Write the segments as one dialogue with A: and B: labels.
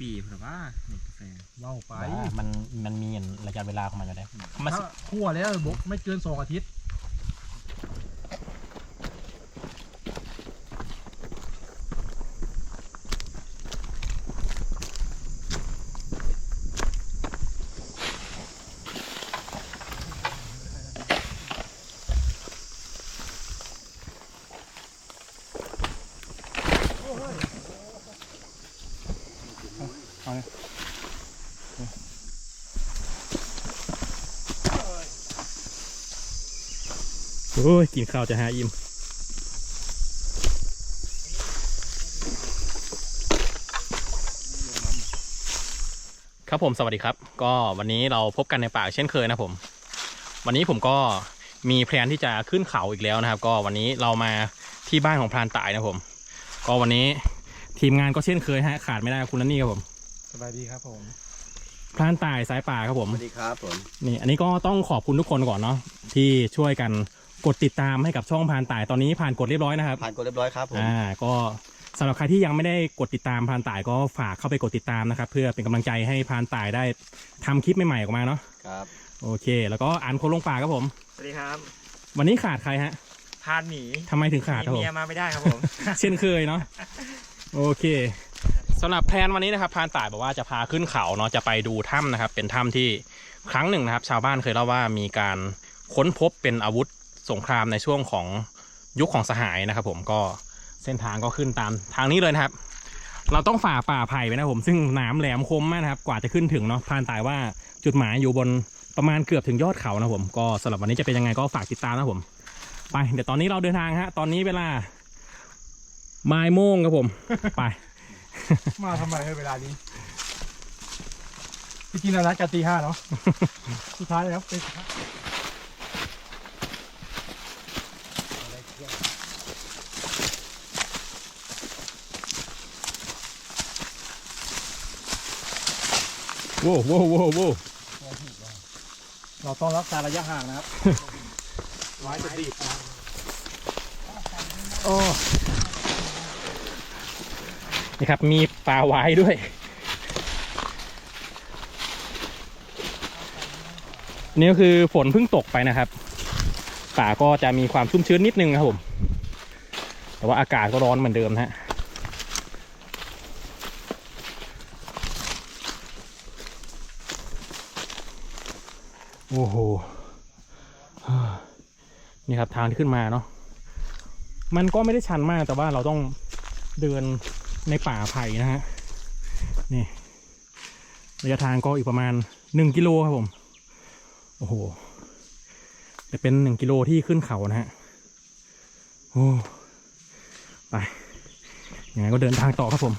A: อ้ยอยู่
B: ได้เป็นปีผมว่านี่กาแฟ
A: ว้าวไป
C: มันมันมีระยะเวลาของมันอยู่แล้วมัน
A: ถ้าคั่วแล้วบกไม่เกินสองอาทิตย์
C: โอ้ย กินข้าวจะหาอิ่มครับผมสวัสดีครับ ก็วันนี้เราพบกันในป่าเช่นเคยนะผม วันนี้ผมก็มีแพลนที่จะขึ้นเขาอีกแล้วนะครับ ก็วันนี้เรามาที่บ้านของพรานต่ายนะผม ก็วันนี้ทีมงานก็เช่นเคยฮะขาดไม่ได้คุณนันนี่ครับผม
A: สบายดีครับผม
C: พรานต่ายสายป่าครับผม
D: สวัสดีครับผม
C: นี่อันนี้ก็ต้องขอบคุณทุกคนก่อนเนาะที่ช่วยกัน กดติดตามให้กับช่องพรานต่ายตอนนี้ผ่านกดเรียบร้อยนะครับ
D: ผ่านกดเรียบร้อยครับผม
C: อ่าก็สำหรับใครที่ยังไม่ได้กดติดตามพรานต่ายก็ฝากเข้าไปกดติดตามนะครับ เพื่อเป็นกำลังใจให้พรานต่ายได้ทำคลิปใหม่ๆออกมาเนาะ
D: ครับ
C: โอเค แล้วก็อ่านคนลงป่าครับผม
B: สวัสดีครับ
C: วันนี้ขาดใครฮะ
B: พานหมี
C: ทำไมถึงขาด
B: ห
C: ครับ
B: นี
C: ผม
B: เมียมาไม่ได้ครับผม
C: เช่นเคยเนาะโอเคสำหรับแพลนวันนี้นะครับพรานต่ายบอกว่าจะพาขึ้นเขาเนาะจะไปดูถ้ำนะครับ เป็นถ้ำที่ครั้งหนึ่งนะครับ ชาวบ้านเคยเล่าว่ามีการค้นพบเป็นอาวุธ สงครามในช่วงของยุคของสหายนะครับ ผมก็เส้นทางก็ขึ้นตามทางนี้เลยนะครับ เราต้องฝ่าป่าไผ่ไปนะผมซึ่งน้ำแหลมคมมากนะครับ กว่าจะขึ้นถึงเนาะพานตายว่าจุดหมายอยู่บนประมาณเกือบถึงยอดเขานะผมก็สำหรับวันนี้จะเป็นยังไงก็ฝากติดตามนะผม ไปเดี๋ยวตอนนี้เราเดินทางฮะ ตอนนี้เวลาบ่ายโมงครับผม ไป
A: มาทำไมให้เวลานี้พี่กินนัดกันตีห้าเนาะ สุดท้ายแล้วไป
C: โว้วโว้วโว้วโว้ว
A: เราต้องรักษาระยะห่างนะครับไม้จะดีดนะ
C: โอ้นี่ครับมีปลาไว้ด้วย นี่ก็คือฝนเพิ่งตกไปนะครับ ป่าก็จะมีความชุ่มชื้นนิดนึงครับผม แต่ว่าอากาศก็ร้อนเหมือนเดิมนะฮะ โอ้โหนี่ครับทางที่ขึ้นมาเนาะมันก็ไม่ได้ชันมากแต่ว่าเราต้องเดินในป่าไผ่นะฮะนี่ระยะทางก็อีกประมาณหนึ่งกิโลครับผมโอ้โหจะเป็นหนึ่งกิโลที่ขึ้นเขานะฮะโอ้ไปยังไงก็เดินทางต่อครับผม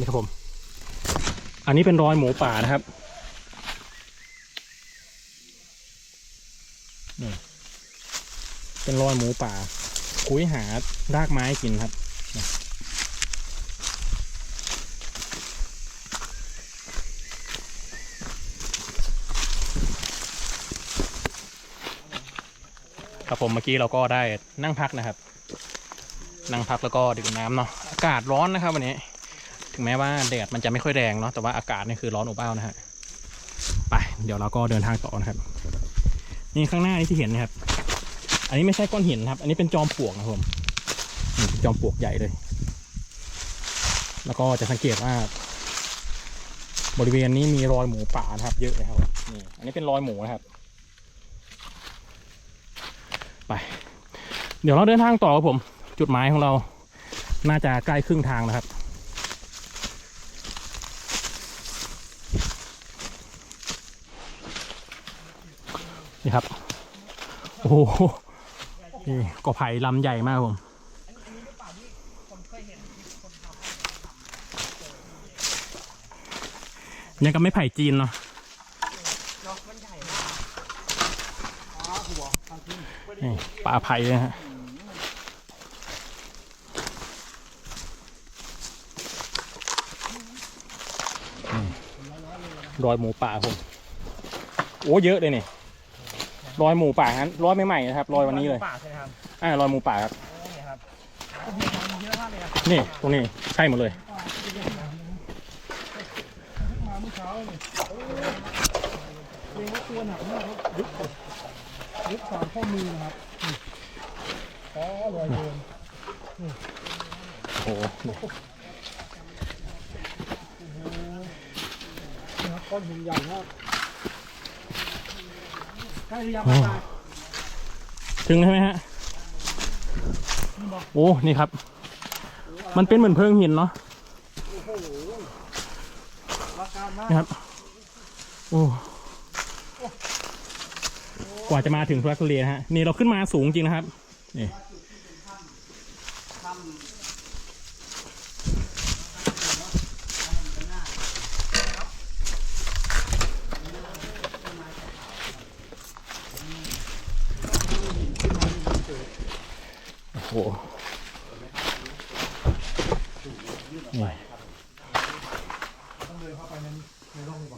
C: นี่ครับผม อันนี้เป็นรอยหมูป่านะครับนี่เป็นรอยหมูป่า คุยหารากไม้กินครับครับผมเมื่อกี้เราก็ได้นั่งพักนะครับ นั่งพักแล้วก็ดื่มน้ำเนาะอากาศร้อนนะครับวันนี้ ถึงแม้ว่าแดดมันจะไม่ค่อยแรงเนาะแต่ว่าอากาศนี่คือร้อนอบอ้าวนะฮะไปเดี๋ยวเราก็เดินทางต่อนะครับ นี่ข้างหน้านี่ที่เห็นนะครับ อันนี้ไม่ใช่ก้อนหินนะครับ อันนี้เป็นจอมปลวกนะผมจอมปลวกใหญ่เลย แล้วก็จะสังเกตว่า บริเวณนี้มีรอยหมูป่านะครับ เยอะเลยครับนี่อันนี้เป็นรอยหมูนะครับ ไป เดี๋ยวเราเดินทางต่อครับผม จุดหมายของเราน่าจะใกล้ครึ่งทางนะครับ นี่ครับ โอ้โหนี่กอไผ่ลำใหญ่มากผมยังกับไม่ไผ่จีนเนาะนี่ปลาไผ่เลยฮะรอยหมูป่าผม โอ้เยอะเลยเนี่ย รอยหมูป่างั้นรอยใหม่ๆนะครับรอยวันนี้เลย
A: ป่าใช่ไหมครับ
C: อ่ารอยหมูป่าครับ
A: นี่ครับโอ้โหมันเยอะมากเลยครับ
C: นี่ตรงนี้ใช่หมดเลย
A: มาเมื่อเช้าเลยเรียกว่าตัวหนักมากครับยึดยึดสามข้อมือนะครับนี่อ๋อรอยเดิน
C: โอ้โห
A: นะครับก้อนหินใหญ่มากใกล้หรือยัง
C: โอ้
A: ตาย
C: ถึงใช่ไหมฮะ โอ้ นี่ครับ มันเป็นเหมือนเพิงหินเนาะนะครับ โอ้ กว่าจะมาถึงทุรักทุเลนะฮะ นี่เราขึ้นมาสูงจริงนะครับ นี่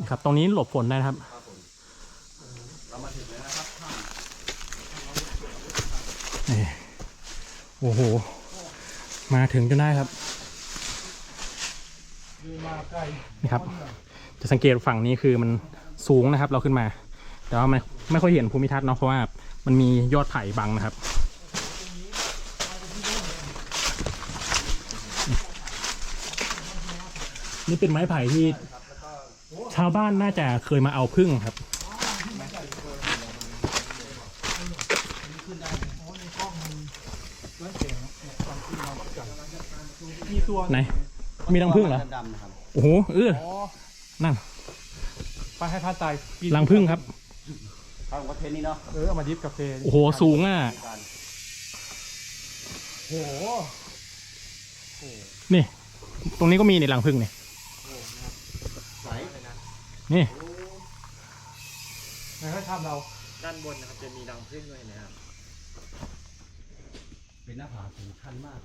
C: ครับ ตรงนี้หลบฝนได้ครับโอ้โห มาถึงจนได้ครับ
A: นี่
C: ครับ จะสังเกตฝั่งนี้คือมันสูงนะครับ เราขึ้นมา แต่ว่ามันไม่ค่อยเห็นภูมิทัศน์เนาะเพราะว่ามันมียอดไผ่บังนะครับ นี่เป็นไม้ไผ่ที่ชาวบ้านน่าจะเคยมาเอาพึ่งครับ
A: มีตัว
C: ไหน มีรังพึ่งเหรอ
D: ดำๆนะครับ
C: โอ้โห เออ
A: อ๋อ
C: นั่น
A: ไปให้พานตายปีน
C: รังพึ่งครับ
D: ทางประเทศนี้เนาะ
A: เออเอามาดิฟกาแฟ
C: โอ้โห สูงอะ
D: การ
A: โอ้โห
C: นี่ ตรงนี้ก็มีในรังพึ่งนี่
D: ไหล
C: นี่
A: ไหนให้ทำเรา
B: ด้านบนนะครับจะมีรังผึ้งด้วยนะครับ
D: เป็นหน้าผาสูงชันมาก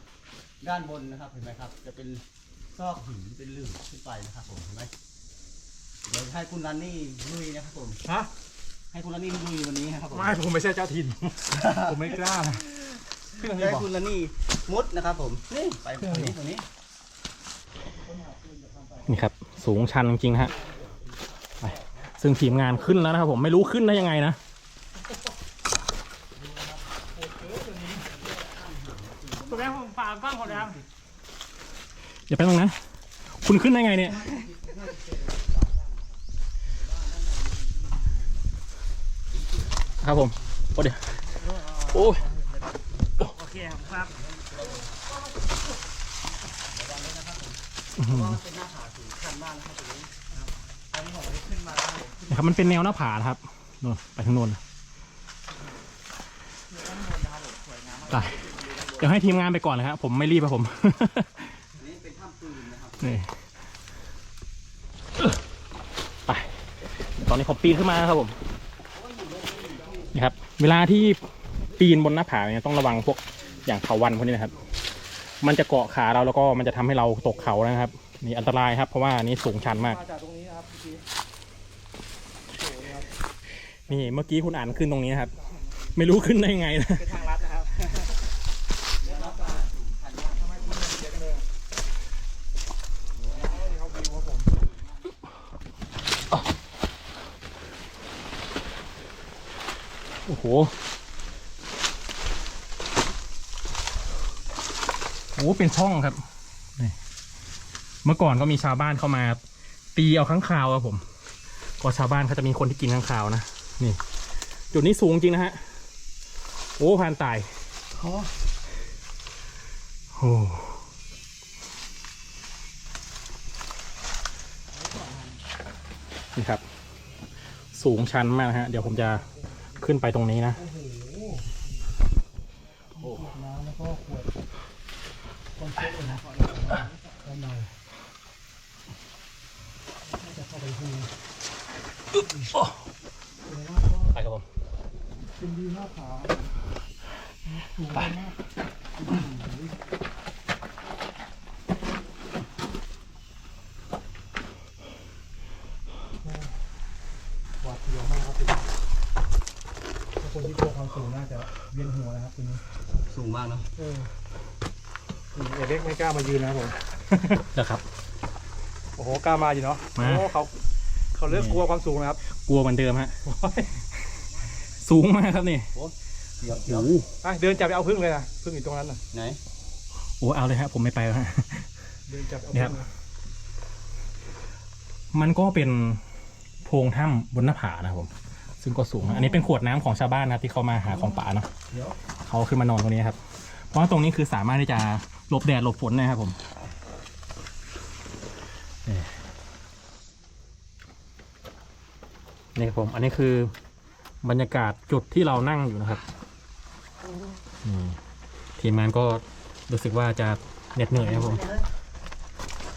D: ด้านบนนะครับเห็นไหมครับ จะเป็นซอกหินเป็นหลืมขึ้นไปนะครับผมเห็นไหมเดี๋ยวให้คุณรันนี่ลุยนะครับผม
A: ฮะ
D: ให้คุณรันนี่ลุยวันนี้นะครับผม
A: ไม่ผมไม่ใช่เจ้าถิ่น ผมไม่กล้านะขึ้นอันนี้
D: ให้
A: บอก
D: คุณรันนี่มุดนะครับผม นี่ไปตรงนี้ตรงนี้
C: นี่ครับ สูงชันจริงๆนะฮะไป ซึ่งทีมงานขึ้นแล้วนะครับผมไม่รู้ขึ้นได้ยังไงนะ
A: ตัวแม่ผมฝากกล้องหมดแล้ว
C: เดี๋ยวไปตรงนะ คุณขึ้นได้ไงเนี่ย ครับผม โอ้เดี๋ยว โอ้ย
A: โอเคครับ
C: อื้อหือ
D: เป็นหน้าผาสูงชันมากนะครับ นะ
C: ครับมันเป็นแนวหน้าผานะครับนู่นไปทางโน้นไปเดี๋ยวให้ทีมงานไปก่อนนะครับผมไม่รีบครับผม
D: นนี้เป็นถ้ำปืนนะครับ
C: นี่ไปตอนนี้ผมปีนขึ้นมาครับผมนี่ครับ เวลาที่ปีนบนหน้าผาเนี่ยต้องระวังพวกอย่างเขาวันพวกนี้นะครับ มันจะเกาะขาเราแล้วก็มันจะทำให้เราตกเขานะครับ นี่อันตรายครับ เพราะว่านี่สูงชันมาก
A: มาจากตรงนี้นะครับ
C: นี่เมื่อกี้คุณอ่านขึ้นตรงนี้นะครับ ไม่รู้ขึ้นได้ยังไงนะ
A: เป็นทางลัดนะครับทำไมคุณเยอะกันเลยนี่เขาวิวครับผม
C: โอ้โหโอ้โหเป็นช่องครับนี่เมื่อก่อนก็มีชาวบ้านเข้ามา ตีเอาข้างคาวครับผม ก็ชาวบ้านเขาจะมีคนที่กินข้างคาวนะ นี่ จุดนี้สูงจริงนะฮะ โอ้พานตาย
A: อ๋อ
C: โอ้นี่ครับ สูงชันมากนะฮะ เดี๋ยวผมจะขึ้นไปตรงนี้นะ
A: น้ำแล้วก็ขวดคอนเซ็ปต์นะด้านในจะเข้าไปดู
C: ไปครับผม
A: หน้าผาสูงมากวาดเสียวมากครับคุณที่กลัวความสูงน่าจะเลี้ยงหัวนะครับคุณ
D: สูงมากเนาะ
A: เด็กไม่กล้ามายืนนะผม
C: นะครับ
A: โอ้โหกล้ามาอยู่เนาะโอ้เขาเขาเลือกกลัวความสูงนะครับ
C: กลัวเหมือนเดิมฮะ สูงมากครับนี่
D: เดี๋ยว
C: โอ้
D: เดี๋ยว
C: โห
A: อะเดินจับไปเอาพึ่งเลยนะพึ่งอยู่ตรงนั้นน่ะ
D: ไหน
C: โอ้เอาเลยฮะผมไม่ไปแล้วฮะ
A: เดินจับไปเอา
C: เนี่ยครั
A: พึ่
C: บ
A: งเลย
C: มันก็เป็นโพรงถ้ำบนหน้าผานะครับผม ซึ่งก็สูงนะอันนี้เป็นขวดน้ำของชาวบ้านนะครับที่เขามาหาของป่าเนาะ
D: เดี๋ยว
C: เขาขึ้นมานอนตรงนี้ครับ เพราะว่าตรงนี้คือสามารถที่จะหลบแดดหลบฝนนะครับผมนี่นี่ครับผม อันนี้คือ บรรยากาศจุดที่เรานั่งอยู่นะครับนี่ทีมงานก็รู้สึกว่าจะเหน็ดเหนื่อยครับผม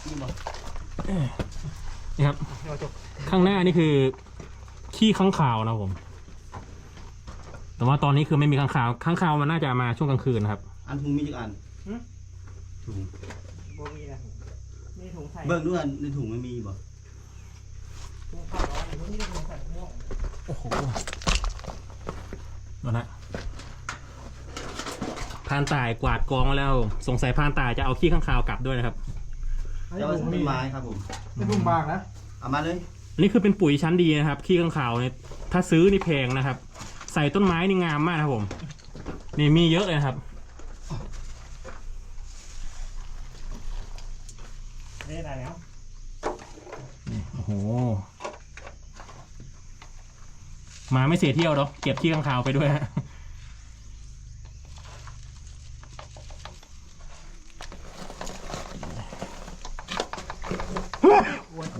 D: นี่บอก
C: นี่ครับ
A: เดี๋ยวจบ
C: ข้างหน้านี่คือ ขี้ข้างคาวนะครับผม แต่ว่าตอนนี้คือไม่มีข้างคาว ข้างคาวมันน่าจะมาช่วงกลางคืนนะครับ
D: อันถุงมีจักอันถุง
B: บ่มีนะมีถุงใส่
D: เบิ่งด้วยอันในถุงไม่มีบ่
B: ถุงข้าวร้อนถุงนี้ถุงใส่ม่วง
C: โอ้โห นั่นนะพรานตายกวาดกองมาแล้ว สงสัยพรานตายจะเอาขี้ข้างคาวกลับด้วยนะครับ
A: ให้
D: เจ้า
A: ถุง
D: ต้
A: มี
D: นไม้ครับผม
A: ให้ถุงบางนะ
D: เอามาเลย
C: อันนี้คือเป็นปุ๋ยชั้นดีนะครับ ขี้ข้างคาวเนี่ยถ้าซื้อนี่แพงนะครับ ใส่ต้นไม้นี่งามมากนะครับผม นี่มีเยอะเลยนะครับ
B: ได้ได้แล้ว
C: โอ้โห มาไม่เสียเที่ยวหรอกเก็บขี้ข้างคาวไปด้วยฮะ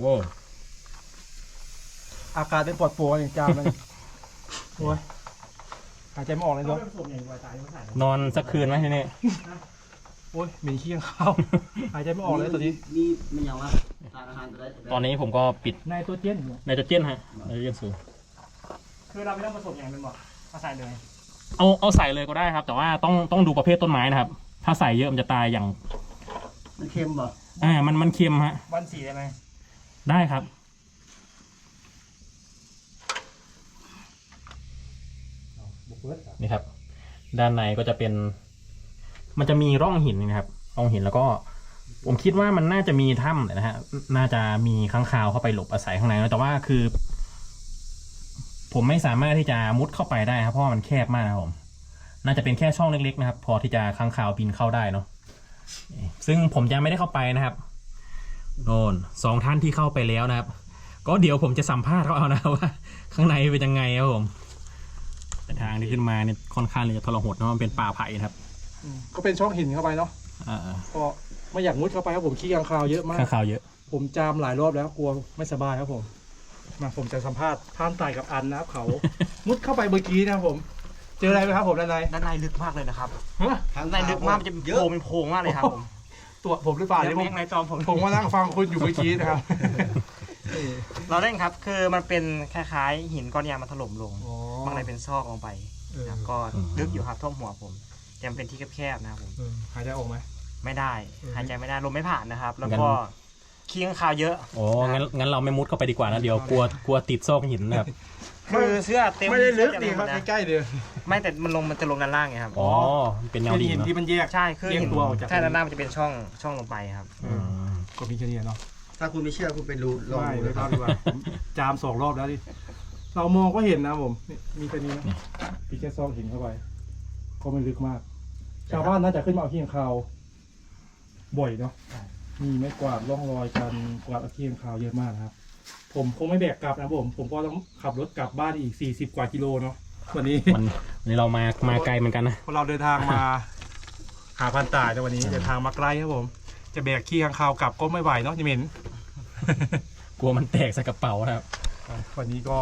C: ว้าว
A: อากาศเป็นปวดโปรอย่างจามเลยโอ้ยหายใจไม่ออกเลย
B: ต้อ
A: เนาะ
B: งเป็นผมอย่างไวตายไม่ใส่
C: นอนสักคืนไหมทีนี้
A: โอ้ยเหม็นขี้ข้าวหายใจไม่ออกเลยตอนนี้
D: นี่มันยังว่าทานอาหารจะได้
C: ตอนนี้ผมก็ปิด
A: ในตัวเจนอยู่
C: ไนโตรเจนฮะไนโตรเจนสูง
B: คือเราไม่ต้องผสมอย่างเป็นหมดมาใส่เลย
C: เอาเอาใส่เลยก็ได้ครับ แต่ว่าต้องต้องดูประเภทต้นไม้นะครับ ถ้าใส่เยอะมันจะตายอย่าง
D: มันเค็มบ่
C: อ่ามันมันเค็มฮะ
B: วันสีได้ไหม
C: ได้ครับ
A: บุกเบิร์ดอะ
C: นี่ครับ ด้านในก็จะเป็น มันจะมีร่องหินนะครับร่องหินแล้วก็ ผมคิดว่ามันน่าจะมีถ้ำนะฮะน่าจะมีค้างคาวเข้าไปหลบอาศัยข้างในนะแต่ว่าคือ ผมไม่สามารถที่จะมุดเข้าไปได้ครับเพราะว่ามันแคบมากนะครับผมน่าจะเป็นแค่ช่องเล็กๆนะครับ พอที่จะค้างคาวบินเข้าได้เนาะซึ่งผมยังไม่ได้เข้าไปนะครับโน่นสองท่านที่เข้าไปแล้วนะครับ ก็เดี๋ยวผมจะสัมภาษณ์เขาเอานะว่า ข้างในเป็นยังไงครับผมแต่ทางที่ขึ้นมาเนี่ยค่อนข้างเลยจะทรหดเนาะมันเป็นป่าไผ่นะครับ
A: อืมก็เป็นช่องหินเข้าไปเนาะ
C: อ่า
A: ก็ไม่อยากมุดเข้าไปครับผมขี้ข้างคาวเยอะมาก
C: ข้างคาวเยอะ
A: ผมจามหลายรอบแล้วกลัวไม่สบายครับผม มาผมจะสัมภาษณ์ท่านตายกับอันนะครับเขา มุดเข้าไปเมื่อกี้นะครับผม เจออะไรไหมครับผมด้านใน
B: ด้านในลึกมากเลยนะครับ
A: ฮะ
D: ทาง
B: ด้านในลึกมากมันจะเป็น
D: เย
B: โพ
D: อะ
B: รงเป็นโพรงมากเลยครับผม
A: ตัวผมหรือเปล่า
B: เดี๋
A: เดี๋
B: ย
A: ยววผม
B: ในจอมผม
A: ผมมานั่งฟังคุณอยู่เมื่อกี้นะครับ
B: เราเล่นครับ คือมันเป็นคล้ายๆหินก้อนยางมันถล่มลง
A: อ๋อ
B: ข้างในเป็นซอกลงไป
A: เออ
B: ครับก็ลึกอยู่ครับท่วมหัวผมยังเป็นที่แคบๆนะครับผม
A: เออหายใจออกไหม
B: ไม่ได้
A: เออ
B: หายใจไม่ได้ลมไม่ผ่านนะครับ แล้ว
C: งั้
B: ก็
C: น
B: ขี้ข้างคาวเยอะ
C: โอ้งั้นงั้นเราไม่มุดเข้าไปดีกว่านะเดี๋ยวกลัวกลัวติดซอกหินนะครับ
B: คือเสื้อเต็ม
A: ไม่ได้ลึก
B: เสื้อ
A: ดี
B: เต็ม
A: ครับ
B: นะ
A: ใกล้ๆเดียว
B: ไม่แต่มันลงมันจะลงด้านล่างไงครับ
C: อ๋อเป็นแนว
A: เป็น
C: ดิ่ง
A: หิน
C: เนาะ
A: ที่มันแยก
B: ใช่คือ
A: เรียง
B: หิน
A: ตัวออกจาก
B: ใช่ด้านล่างมันจะเป็นช่องช่องลงไปครับ
C: อืม
A: ก็มีแค่นี้เนาะ
D: ถ้าคุณไม่เชื่อคุณไปดูลอง
A: ไม่
D: ดู
A: ไม่
D: นะค
A: เข้า
D: รับ
A: ดีกว่าผมจามสองรอบแล้วดิเรามองก็เห็นนะผมนี่มีแค่นี้นะมีแค่ซอกหินเข้าไป ก็ไม่ลึกมาก ชาวบ้านน่าจะขึ้นมาเอาขี้ข้างคาวบ่อยเนาะ มีไม้กวาดร่องรอยการกวาดเอาขี้ข้างคาวเยอะมากนะครับ ผมคงไม่แบกกลับนะผม ผมก็ต้องขับรถกลับบ้านอีก 40 กว่ากิโลเนาะวันนี้
C: วันวันนี้เรามามาไกลเหมือนกันนะ
A: พวกเราเดินทางมา หาพันตายในวันนี้เดินทางมาไกลครับผม จะแบกขี้ข้างคาวกลับก็ไม่ไหวเนาะจิเหม็น
C: กลัวมันแตกใส่กระเป๋านะครับ
A: วันนี้ก็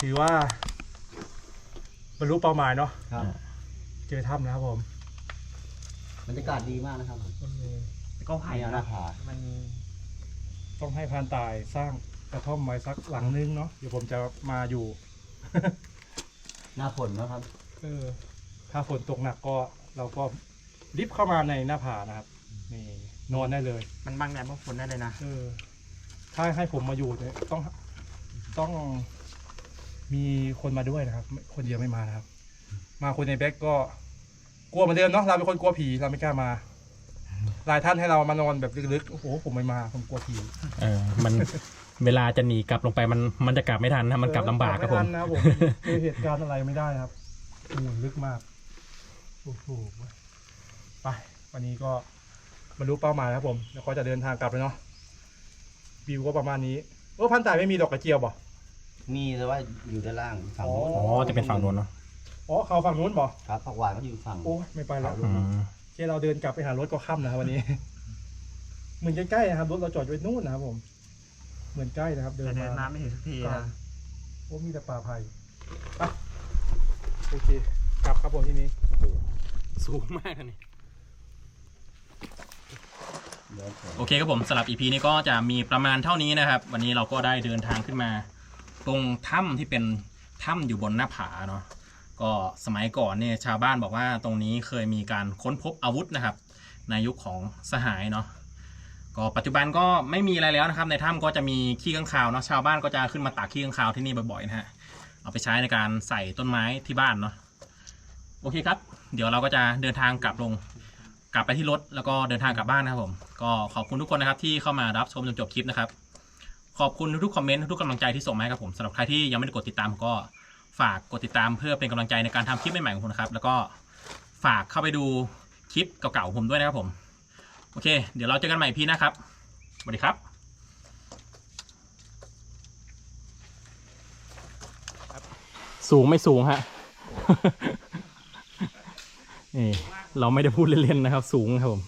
A: ถือว่าบรรลุเป้าหมายเนาะ
D: ครับ
A: เจอถ้ำนะครับผม
D: บรรยากาศดีมากนะครับ
B: ก็ไผ่
D: ไม่เอาหน้าผา
B: มัน
A: ต้องให้พรานตายสร้างกระท่อมไว้สักหลังนึงเนาะเดี๋ยวผมจะมาอยู่
D: หน้าฝนนะครับ
A: เออถ้าฝนตกหนักก็เราก็รีบเข้ามาในหน้าผานะครับนี่นอนได้เลย
B: มันบังแดดบังฝนได้เลยนะ
A: เออถ้าให้ผมมาอยู่เนี่ยต้องต้องมีคนมาด้วยนะครับไม่คนเดียวไม่มานะครับ มาคุยในแบ็กก็กลัวเหมือนเดิมเนาะเราเป็นคนกลัวผีเราไม่กล้ามา หลายท่านให้เรามานอนแบบลึกๆ โอ้โห ผมไม่มา ผมกลัวผี
C: เออมันเวลาจะหนีกลับลงไปมันมันจะกลับไม่ทันนะมันกลับลำบากครับผม
A: ไทันนะครับผมเจอเหตุการณ์อะไรไม่ได้ครับโอ้โหลึกมาก โอ้โหไป วันนี้ก็บรรลุเป้าหมายครับผม แล้วก็จะเดินทางกลับเลยเนาะ วิวก็ประมาณนี้ โอ้พันตายไม่มีดอกกระเจียวบ่
D: มีแต่ว่าอยู่ด้านล่างฝั่งโน้น
A: อ๋
C: อ๋อจะเป็นฝั่งนู้นเนาะ
A: อ๋อ เขาฝั่งนู้นบ่
D: ครับผักหวานก็อยู่ฝั่ง
A: โอ้ยไม่ไปแล้ว
C: อืม
A: แค่เราเดินกลับไปหารถก็ค่ำนะครับวันนี้ เหมือนใกล้ๆนะครับรถเราจอดไว้นู่นนะครับผม เหมือนใกล้นะครับ เดิน
B: แต่เดิน
A: มา
B: มาไม่ถึงสักที
A: ก่อน
B: นะ
A: โอ้มีแต่ป่าไผ่ไปโอเคกลับครับผมที่นี้
C: สูงมากนะนี่
D: เดี๋ยวก่อน
C: โอเคครับผมสำหรับ EP นี้ก็จะมีประมาณเท่านี้นะครับ วันนี้เราก็ได้เดินทางขึ้นมา ตรงถ้ำที่เป็นถ้ำอยู่บนหน้าผาเนาะ ก็สมัยก่อนเนี่ยชาวบ้านบอกว่าตรงนี้เคยมีการค้นพบอาวุธนะครับในยุคของสหายเนาะก็ปัจจุบันก็ไม่มีอะไรแล้วนะครับ ในถ้ำก็จะมีขี้ข้างคาวเนาะชาวบ้านก็จะขึ้นมาตากขี้ข้างคาวที่นี่บ่อยๆนะฮะเอาไปใช้ในการใส่ต้นไม้ที่บ้านเนาะโอเคครับ เดี๋ยวเราก็จะเดินทางกลับลงกลับไปที่รถแล้วก็เดินทางกลับบ้านนะครับผมก็ขอบคุณทุกคนนะครับที่เข้ามารับชมจนจบคลิปนะครับขอบคุณทุกๆคอมเมนต์ทุกกำลังใจที่ส่งมาให้ครับผมสำหรับใครที่ยังไม่ได้กดติดตามก็ ฝากกดติดตามเพื่อเป็นกำลังใจในการทำคลิปใหม่ๆของผมนะครับ แล้วก็ฝากเข้าไปดูคลิปเก่าๆผมด้วยนะครับผม โอเค เดี๋ยวเราเจอกันใหม่พี่นะครับสวัสดีครับสูงไม่สูงฮะ นี่ เราไม่ได้พูดเล่นๆนะครับ สูงครับผม